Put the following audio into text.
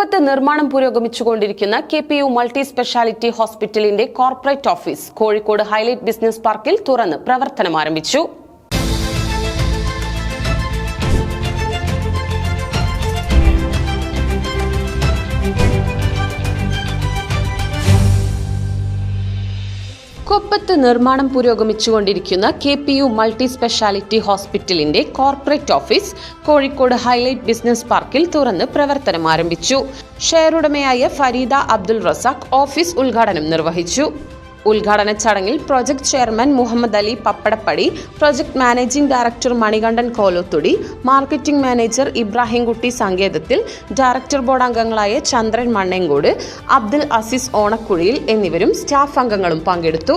കൊപ്പത്ത് നിർമ്മാണം പുരോഗമിച്ചുകൊണ്ടിരിക്കുന്ന K P U multi speciality ഹോസ്പിറ്റലിന്റെ corporate office Kozhikode highlight business പാർക്കിൽ തുറന്ന് പ്രവർത്തനം ആരംഭിച്ചു കൊപ്പത്ത് നിർമ്മാണം പുരോഗമിച്ചുകൊണ്ടിരിക്കുന്ന K P U multi speciality ഹോസ്പിറ്റലിന്റെ corporate office Kozhikode highlight business പാർക്കിൽ തുറന്ന് പ്രവർത്തനം ആരംഭിച്ചു. ഷെയറുടമയായ ഫരീദ അബ്ദുൾ റസാഖ് ഓഫീസ് ഉദ്ഘാടനം നിർവഹിച്ചു. ഉദ്ഘാടന ചടങ്ങിൽ project chairman Muhammad Ali Pappadappadi project managing director Manikandan Kolothudi marketing manager Ibrahimkutty സങ്കേതത്തിൽ director board അംഗങ്ങളായ ചന്ദ്രൻ മണ്ണേങ്കോട് അബ്ദുൽ അസീസ് ഓണക്കുഴിയിൽ എന്നിവരും സ്റ്റാഫ് അംഗങ്ങളും പങ്കെടുത്തു.